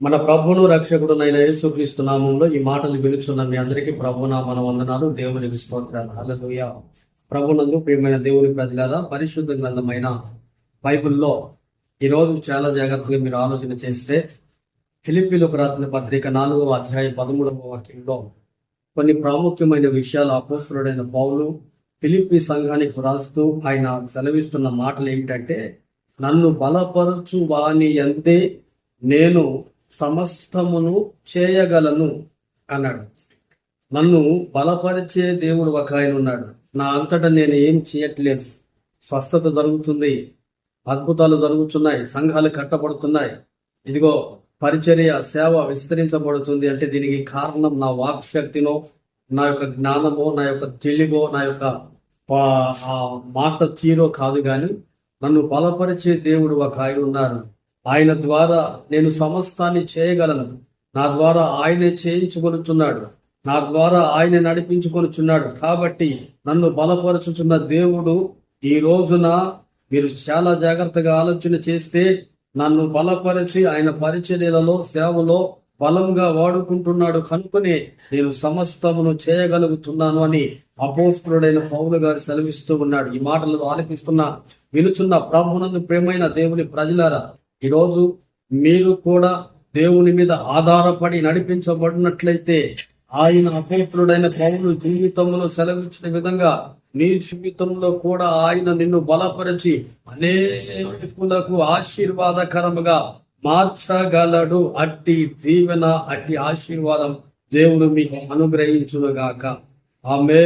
మన ప్రభువును రక్షకుడునైన యేసుక్రీస్తు నామంలో ఈ మాటలు విలుచున్న మీ అందరికీ ప్రభున మన వందనాలు. దేవుని స్తోత్రాలు. అలలుయ ప్రభునందు ప్రియమైన దేవుని ప్రజలారా పరిశుద్ధ గ్రంథమైన బైబిల్లో ఈరోజు చాలా జాగ్రత్తగా మీరు ఆలోచన చేస్తే ఫిలిపిలో రాసిన పత్రిక నాలుగవ అధ్యాయం పదమూడవ వాక్యంలో కొన్ని ప్రాముఖ్యమైన విషయాలు అపోస్తుడైన పౌలు ఫిలిపి సంఘానికి రాస్తూ ఆయన సెలవిస్తున్న మాటలు ఏమిటంటే నన్ను బలపరచు వాని ఎందే నేను సమస్తమును చేయగలను అన్నాడు. నన్ను బలపరిచే దేవుడు ఒక ఆయన ఉన్నాడు. నా అంతటా నేను ఏం చేయట్లేదు. స్వస్థత జరుగుతుంది. అద్భుతాలు జరుగుతున్నాయి. సంఘాలు కట్టబడుతున్నాయి. ఇదిగో పరిచర్య సేవ విస్తరించబడుతుంది అంటే దీనికి కారణం నా వాక్శక్తినో నా యొక్క జ్ఞానమో నా యొక్క తెలివో నా యొక్క మాట తీరో కాదు కానీ నన్ను బలపరిచే దేవుడు ఒక ఆయన ఉన్నారు ఆయన ద్వారా నేను సమస్తాన్ని చేయగలను. నా ద్వారా ఆయనే చేయించుకొనుచున్నాడు. నా ద్వారా ఆయన నడిపించుకొనుచున్నాడు. కాబట్టి నన్ను బలపరచుచున్న దేవుడు ఈ రోజున మీరు చాలా జాగ్రత్తగా ఆలోచన చేస్తే నన్ను బలపరిచి ఆయన పరిచర్యలలో సేవలో బలంగా వాడుకుంటున్నాడు కనుకనే నేను సమస్తమును చేయగలుగుతున్నాను అని అపోస్తుడైన పౌలు గారు సెలవిస్తూ ఉన్నాడు. ఈ మాటలు ఆలపిస్తున్న వినుచున్న ప్రభునందు ప్రేమైన దేవుని ప్రజలారా ఈరోజు మీరు కూడా దేవుని మీద ఆధారపడి నడిపించబడినట్లయితే ఆయన అపోస్తుడైన పౌలు జీవితంలో సెలవించిన విధంగా నీ జీవితంలో కూడా ఆయన నిన్ను బలపరిచి అనేకులకు ఆశీర్వాదకరముగా మార్చగలడు. అట్టి దీవెన అట్టి ఆశీర్వాదం దేవుడు మీకు అనుగ్రహించునుగాక. ఆమె